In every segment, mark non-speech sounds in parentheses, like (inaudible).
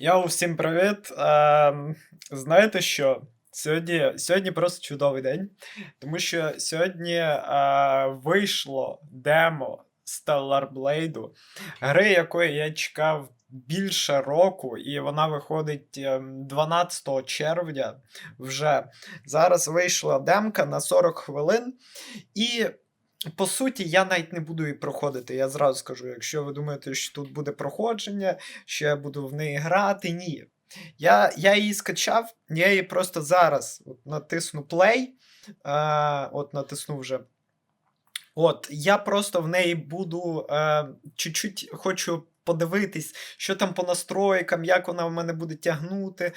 Йоу, всім привіт. Ем, знаєте що? Сьогодні, сьогодні просто чудовий день, тому що сьогодні е, вийшло демо Stellar Blade, гри, якої я чекав більше року, і вона виходить ем, 12 червня вже. Зараз вийшла демка на 40 хвилин. І по суті, я навіть не буду її проходити. Я зразу скажу, якщо ви думаєте, що тут буде проходження, що я буду в неї грати, ні. Я, я її скачав, я її просто зараз от, натисну play. Е, от натисну вже. От, я просто в неї буду е, чуть-чуть хочу подивитись, що там по настройкам, як вона в мене буде тягнути. Е,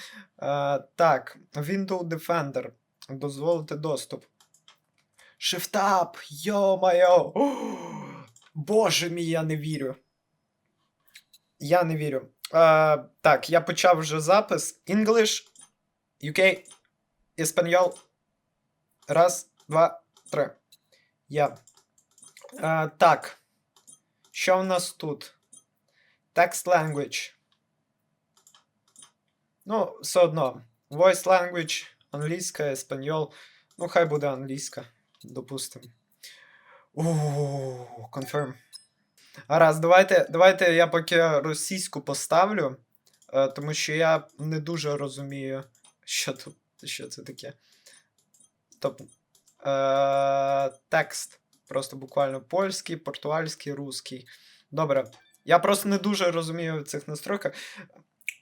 так, Windows Defender. Дозволити доступ. Up! Йо-майо! (gasps) Боже мій, я не вірю. Я не вірю. Е, так, я почав вже запис. English, UK, Espanol. Раз, два, три. Я. Е, так. Що в нас тут? Text language. Ну, все одно. Voice language, англійська, еспаньол. Ну, хай буде англійська. Допустим. Ууу, confirm. Гаразд, давайте, давайте я поки російську поставлю, е, тому що я не дуже розумію, що тут, що це таке. Тобто, е, текст. Просто буквально польський, португальський, русський. Добре. Я просто не дуже розумію в цих настройках.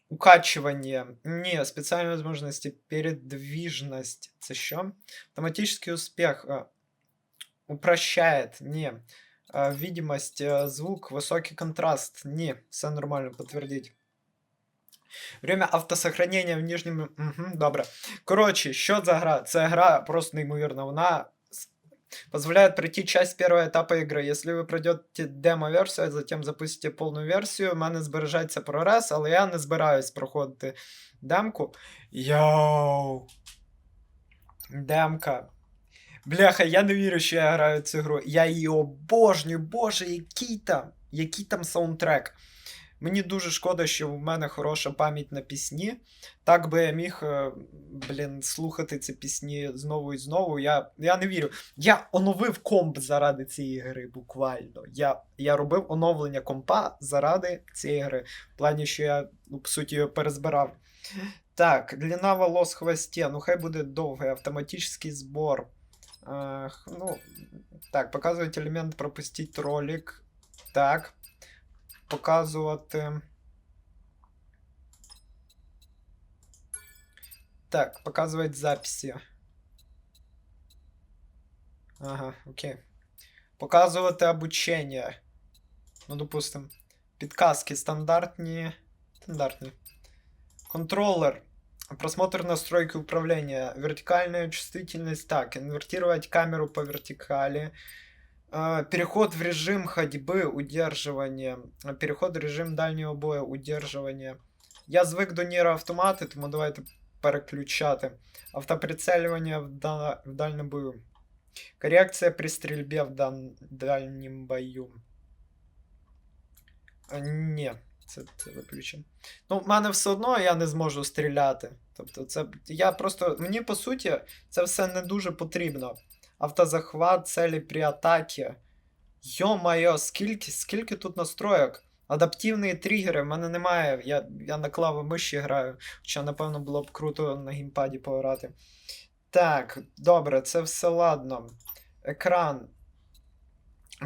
Укачивание. Не, специальные возможности. Передвижность. Это что? Автоматический успех. а, Упрощает. Не. А, Видимость, а, звук, высокий контраст. Не. Все нормально, подтвердить. Время автосохранения в нижньому. Угу, добре. Коротше, що за гра? Це гра просто неймовірна. Вона позволяет пройти часть первого этапа игры. Если вы пройдете демо-версію, а затем запустите повну версію, в мене збережеться прогрес, але я не збираюсь проходити демку. Йоу. Демка. Бляха, я не вірю, що я граю в цю гру. Я її обожнюю. Боже, який там, який там саундтрек. Мені дуже шкода, що в мене хороша пам'ять на пісні. Так би я міг, е, блін, слухати ці пісні знову і знову. Я, я не вірю. Я оновив комп заради цієї гри, буквально. Я, я робив оновлення компа заради цієї гри. В плані, що я, ну, по суті, його перезбирав. Так, длина волос в хвості. Ну, хай буде довгий автоматичний збор. Ах, ну, так, показувати елемент, пропустить ролик. Так. Показувати. Так, показувати записи. Ага, окей. Показувати обучення. Ну, допустим. Підказки стандартні. Стандартні. Контроллер. Просмотр настройки управления. Вертикальная чувствительность. Так, инвертировать камеру по вертикали. А, Переход в режим ходьбы, удерживание. Переход в режим дальнього боя, удерживание. Я звик до Ніра тому давайте переключати. Автоприцелювання в, да... в дальному бою. Корекція при стрільбі в дан... дальнім бою. А, ні, це, це виключимо. Ну, в мене все одно я не зможу стріляти. Тобто, це я просто. Мені по суті, це все не дуже потрібно. Автозахват, целі при атаці. Йо-майо, скільки, скільки тут настроєк? Адаптивні тригери, в мене немає. Я, я на клавомиші граю, хоча, напевно, було б круто на геймпаді пограти. Так, добре, це все ладно. Екран.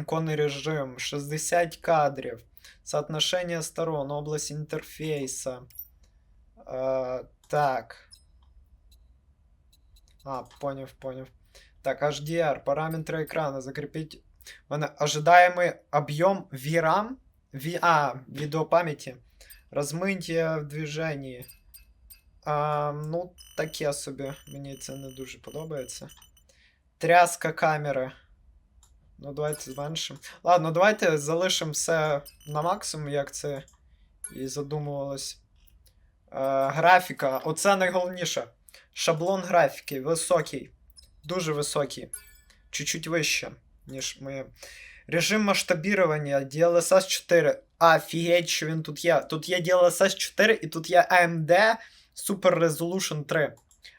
Іконний режим, 60 кадрів. Соотношение сторон, область интерфейса. Э, так. А, понял, понял. Так, HDR, параметры экрана, закрепить. У мене ожидаемый объем VRAM. V... А, видеопамяти. Размытие в движенні. А, ну, таке собі. Мені це не дуже подобається. Тряска камери. Ну, давайте зменшимо. Ладно, давайте залишимо все на максимум, як це і задумувалось. Е, графіка. Оце найголовніше. Шаблон графіки високий. Дуже високий. Чуть-чуть вище, ніж ми. Режим масштабірування DLSS 4. Офігеть, що він тут є. Тут є DLSS 4 і тут є AMD Super Resolution 3.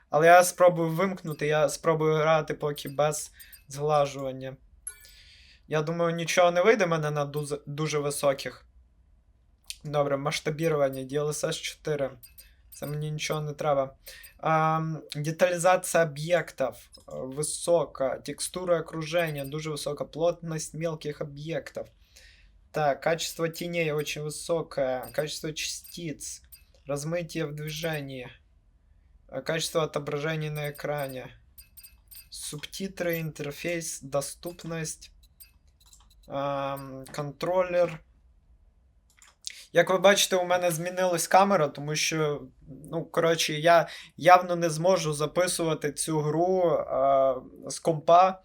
Але я спробую вимкнути, я спробую грати поки без зглажування. Я думаю, нічого не вийде мене на дуже, дуже високих. Добре, масштабірування, DLSS 4. Це мені нічого не треба. Детализация объектов э, высоко, текстура окружения дуже высока, плотность мелких объектов. Так, качество теней очень высокое, качество частиц, размытие в движении, э, качество отображения на экране, субтитры, интерфейс, доступность, контроллер. Як ви бачите, у мене змінилась камера, тому що, ну, коротше, я явно не зможу записувати цю гру е, з компа,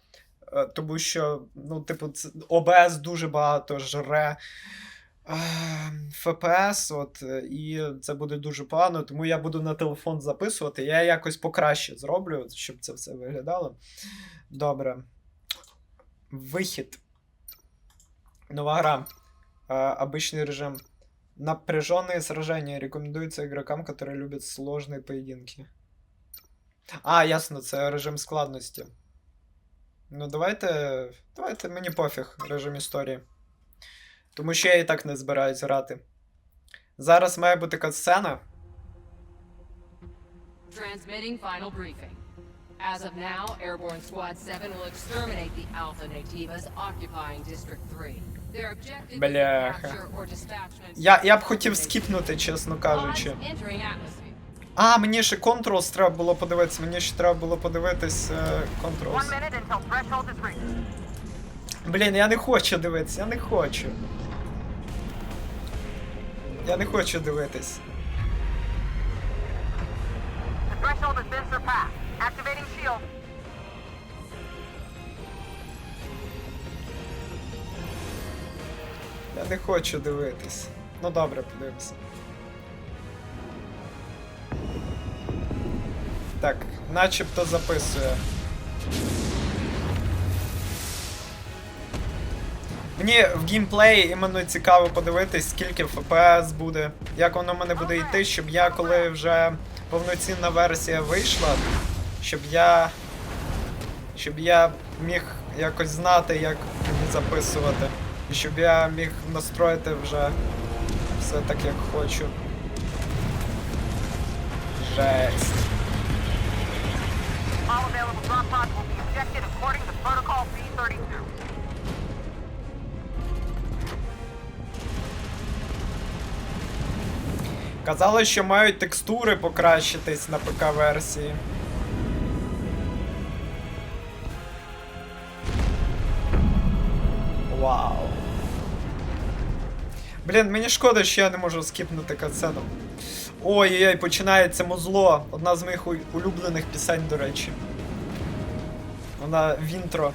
е, тому що, ну, типу, OBS дуже багато жре е, FPS, от, е, і це буде дуже погано, тому я буду на телефон записувати. Я якось покраще зроблю, щоб це все виглядало. Добре. Вихід. Нова гра. Е, обичний режим. Напряженные сражения рекомендуется игрокам, которые любят сложные поединки. А, ясно, це режим складності. Ну, давайте. Давайте мені пофіг, режим історії. Тому що я і так не збираюсь грати. Зараз має бути катсцена. Transmitting final briefing. As of now, Airborne Squad 7 will exterminate the Alpha Nativas occupying District 3. Бляха. Я, я б хотів скіпнути, чесно кажучи. А, мені ще Controls треба було подивитися. Мені ще треба було подивитись е, Controls. Блін, я не хочу дивитися, я не хочу. Я не хочу дивитись. The threshold has been surpassed. Activating shield. Я не хочу дивитись. Ну добре, подивимося. Так, начебто записує. Мені в геймплеї іменно цікаво подивитись, скільки FPS буде, як воно в мене буде йти, щоб я, коли вже повноцінна версія вийшла, щоб я. Щоб я міг якось знати, як записувати. І щоб я міг настроїти вже все так, як хочу. Жесть. All available drop pods will be ejected according to Protocol B32. Казали, що мають текстури покращитись на ПК-версії. Вау. Блін, мені шкода, що я не можу скіпнути катсцену. Ой-ой-ой, починається музло. Одна з моїх улюблених пісень, до речі. Вона в інтро.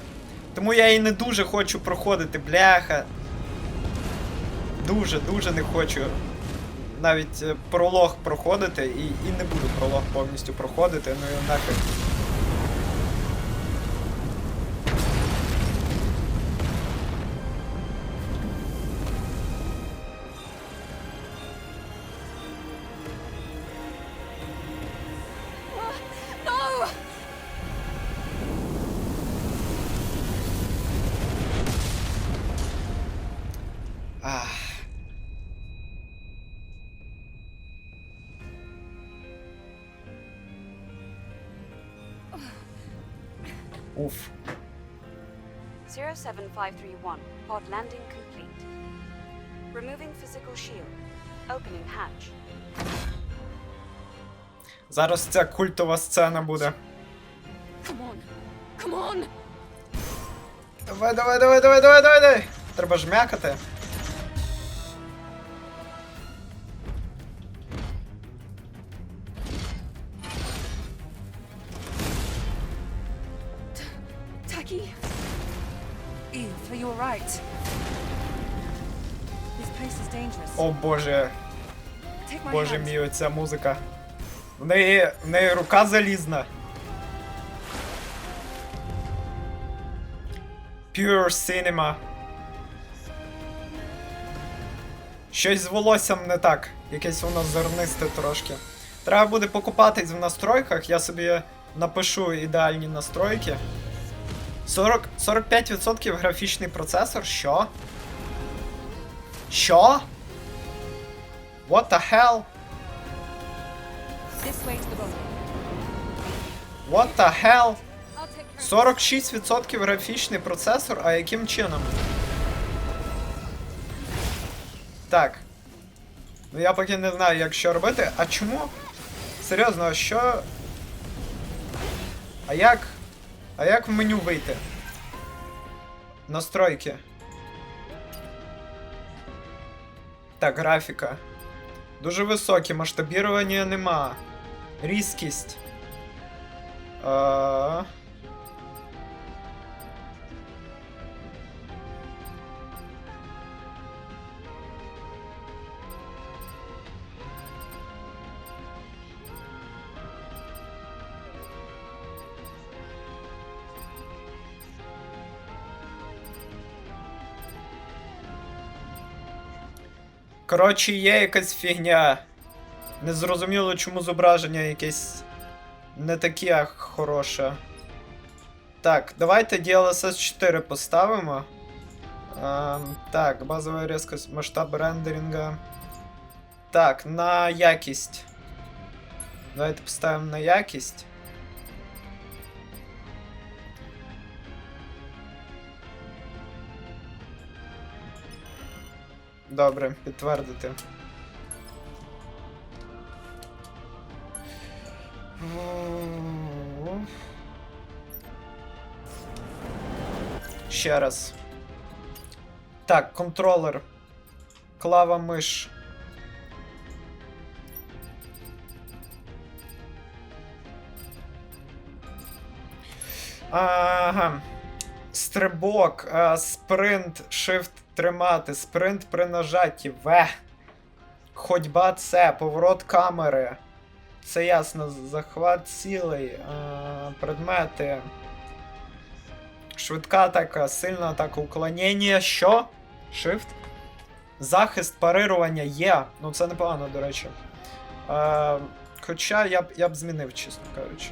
Тому я її не дуже хочу проходити, бляха. Дуже, дуже не хочу навіть е, пролог проходити, і, і не буду пролог повністю проходити, ну і нафіг. 07531, pod landing complete. Removing physical shield. Opening hatch. Зараз ця культова сцена буде. Come on! Come on! Давай, давай, давай, давай, давай, давай, давай. Треба ж Taki! О боже, боже мій, оця музика. В неї, в неї рука залізна. Pure Cinema. Щось з волоссям не так. Якесь воно зернисте трошки. Треба буде покупатись в настройках, я собі напишу ідеальні настройки. 40, 45% графічний процесор, що? Що? What the hell? What the hell? I'll take care of 46% графічний процесор, а яким чином? Так. Ну я поки не знаю, як що робити. А чому? Серйозно, а що. А як. А як в меню вийти? Настройки. Так, графіка. Дуже високі, масштабірування нема. Різкість. А... Коротше, є якась фігня. Незрозуміло, чому зображення якесь не таке хороше. Так, давайте DLSS 4 поставимо. Ем, так, базова різкость, масштаб рендеринга. Так, на якість. Давайте поставимо на якість. Добре, підтвердити. Ще раз. Так, контролер. Клава миш. Ага. Стрибок, спринт, shift тримати, спринт при нажатті, В. Ходьба це, поворот камери. Це ясно, захват цілей, а, предмети. Швидка атака, сильна атака, уклонення. Що? Shift? Захист, парирування є. Ну це непогано, до речі. Е, хоча я б, я б змінив, чесно кажучи.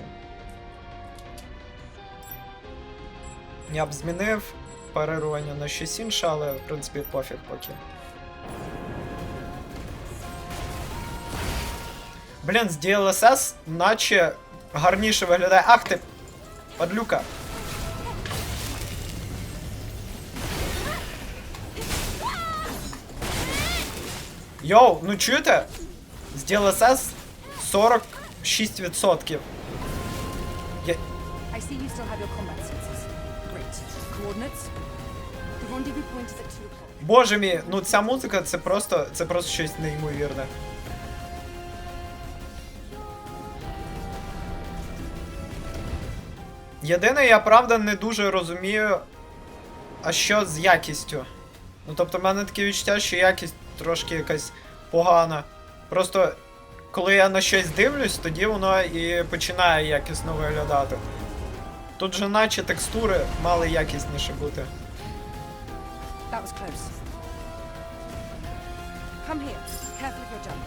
Я б змінив парирування на щось інше, але в принципі пофіг поки. Блін, з DLSS наче гарніше виглядає. Ах ти! Падлюка! Йоу, ну чуєте? З DLSS 46%. Я... I see you still have your combat Боже мій, ну ця музика це просто це просто щось неймовірне. Єдине, я правда не дуже розумію, а що з якістю. Ну тобто, в мене таке відчуття, що якість трошки якась погана. Просто коли я на щось дивлюсь, тоді воно і починає якісно виглядати. Тут же наче текстури мали якісніше бути. That was close. Come here. Careful of your jump.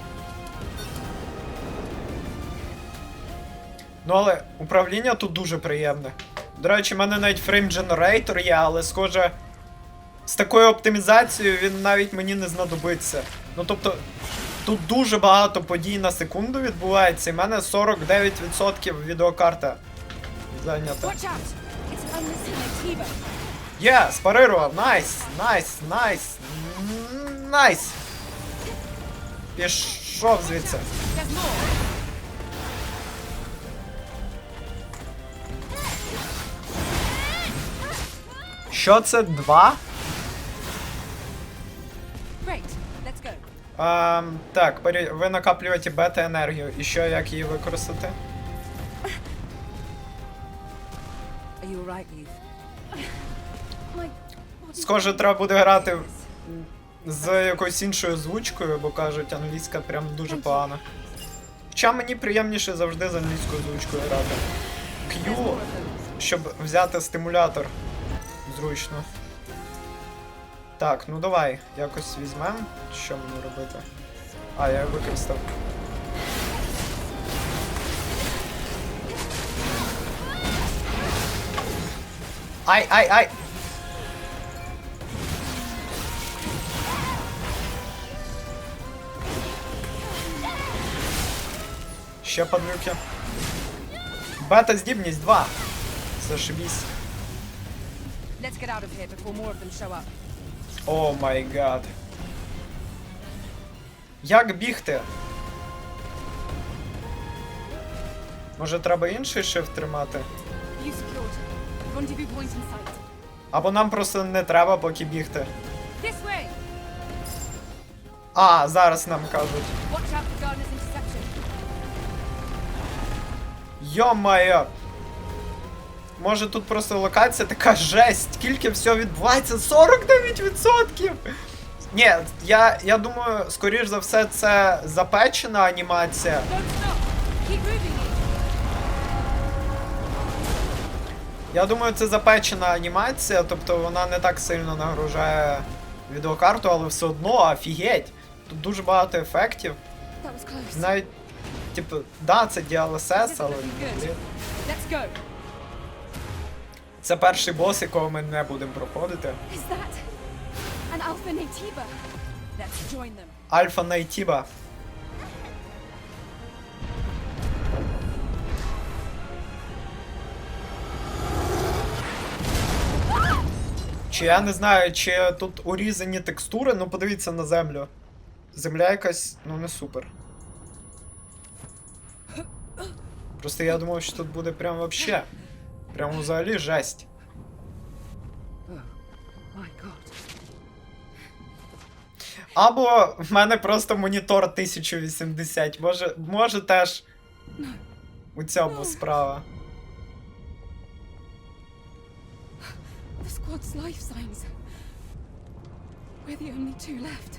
Ну але управління тут дуже приємне. До речі, в мене навіть фрейм Generator є, але схоже, з такою оптимізацією він навіть мені не знадобиться. Ну тобто, тут дуже багато подій на секунду відбувається, і в мене 49% відеокарта зайнята. Є, спарирував, найс, найс, найс, найс. Пішов звідси. Що це? Два? А, так, ви накаплюєте бета-енергію. І що, як її використати? Схоже, треба буде грати з якоюсь іншою озвучкою, бо кажуть, англійська прям дуже погана. Хоча мені приємніше завжди з англійською озвучкою грати. Q, щоб взяти стимулятор. Зручно. Так, ну давай, якось візьмем. Що мені робити? А, я використав. Ай, ай, ай! Ще падлюки. Бета здібність 2. Зашибісь. Let's get out of here before more of them show up. О май гад. Як бігти? Може треба інший shift тримати? You secured. Або нам просто не треба поки бігти. А, зараз нам кажуть. Йо-моє! Може тут просто локація така жесть, скільки всього відбувається? 49%! Ні, я, я думаю, скоріш за все, це запечена анімація. Я думаю, це запечена анімація, тобто вона не так сильно нагружає відеокарту, але все одно офігеть. Тут дуже багато ефектів. Навіть, типу, да, це DLSS, але. Це перший бос, якого ми не будемо проходити. Is that Чи я не знаю, чи тут урізані текстури, ну подивіться на землю. Земля якась, ну не супер. Просто я думав, що тут буде прям вообще. Прям взагалі жесть. Або в мене просто монітор 1080. Може, може теж у цьому справа. Squad's life signs. We're the only two left.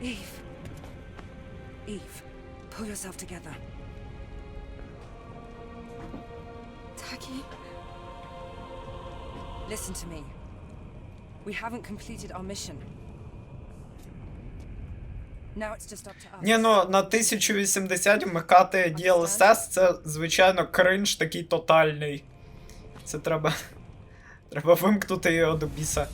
Eve. Eve, pull yourself together. Taki? Listen to me. We haven't completed our mission. Ні, ну на 1080 вмикати DLSS це, звичайно, кринж такий тотальний. Це треба. (laughs) Треба вимкнути його до біса.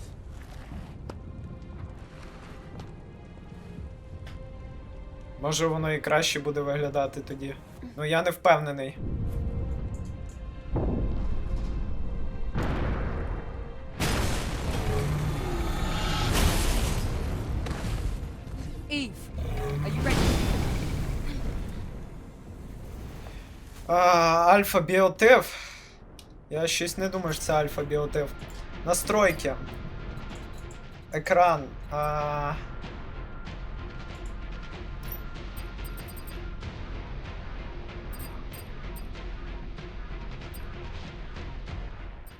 Може воно і краще буде виглядати тоді. Ну я не впевнений. Альфа біотив. Я щось не думаю, що це альфа біотив. Настройки. Екран. А...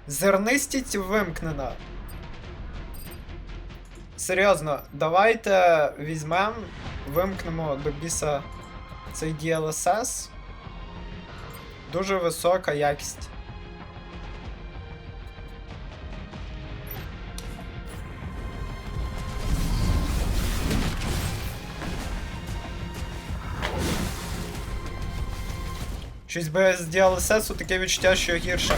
Зернистість вимкнена. Серйозно, давайте візьмемо, вимкнемо до біса цей DLSS. Дуже висока якість. Щось без DLSS таке відчуття, що гірше.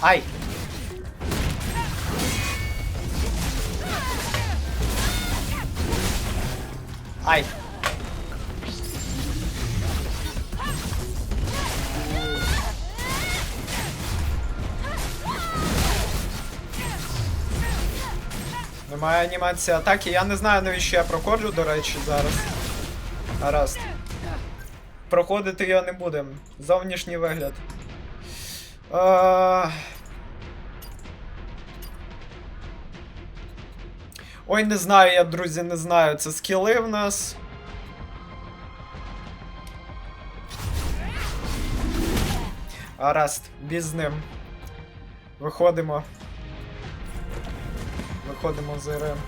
Ай! Ай! Немає анімації атаки. Я не знаю, навіщо я проходжу, до речі, зараз. Гаразд. Проходити його не будемо. Зовнішній вигляд. Е... Ой, не знаю я, друзі, не знаю. Це скіли в нас. Гаразд, біз ним. Виходимо виходимо з РМ.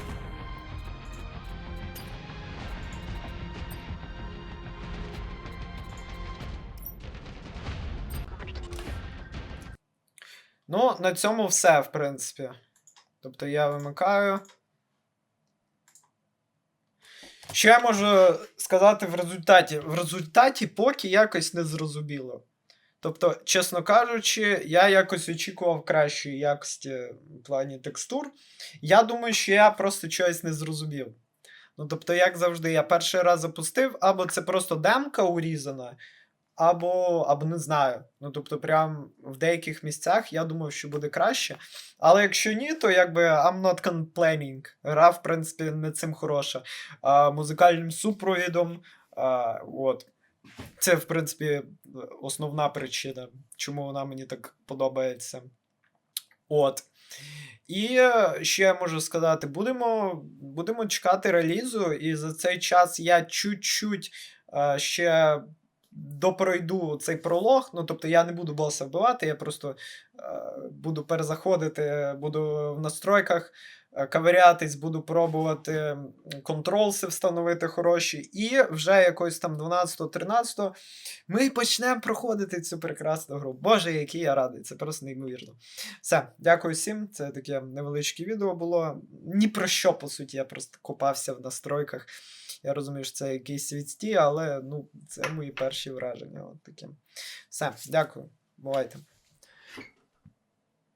Ну, на цьому все, в принципі. Тобто я вимикаю. Що я можу сказати в результаті? В результаті поки якось не зрозуміло. Тобто, чесно кажучи, я якось очікував кращої якості в плані текстур. Я думаю, що я просто чогось не зрозумів. Ну, тобто, як завжди, я перший раз запустив, або це просто демка урізана, або, або не знаю. Ну, тобто, прям в деяких місцях я думав, що буде краще. Але якщо ні, то якби I'm not complaining. Гра, в принципі, не цим хороша. А, музикальним супровідом. А, от. Це, в принципі, основна причина, чому вона мені так подобається. От. І ще я можу сказати, будемо, будемо чекати релізу, і за цей час я чуть-чуть е, ще допройду цей пролог. Ну, тобто я не буду боса вбивати, я просто е, буду перезаходити, буду в настройках е, ковирятись, буду пробувати контролси встановити хороші, і вже якось там 12-13 ми почнемо проходити цю прекрасну гру. Боже, який я радий, це просто неймовірно. Все, дякую всім. Це таке невеличке відео було. Ні про що, по суті, я просто копався в настройках. Я розумію, що це якісь світсті, але ну, це мої перші враження. От такі. Все, дякую. Бувайте.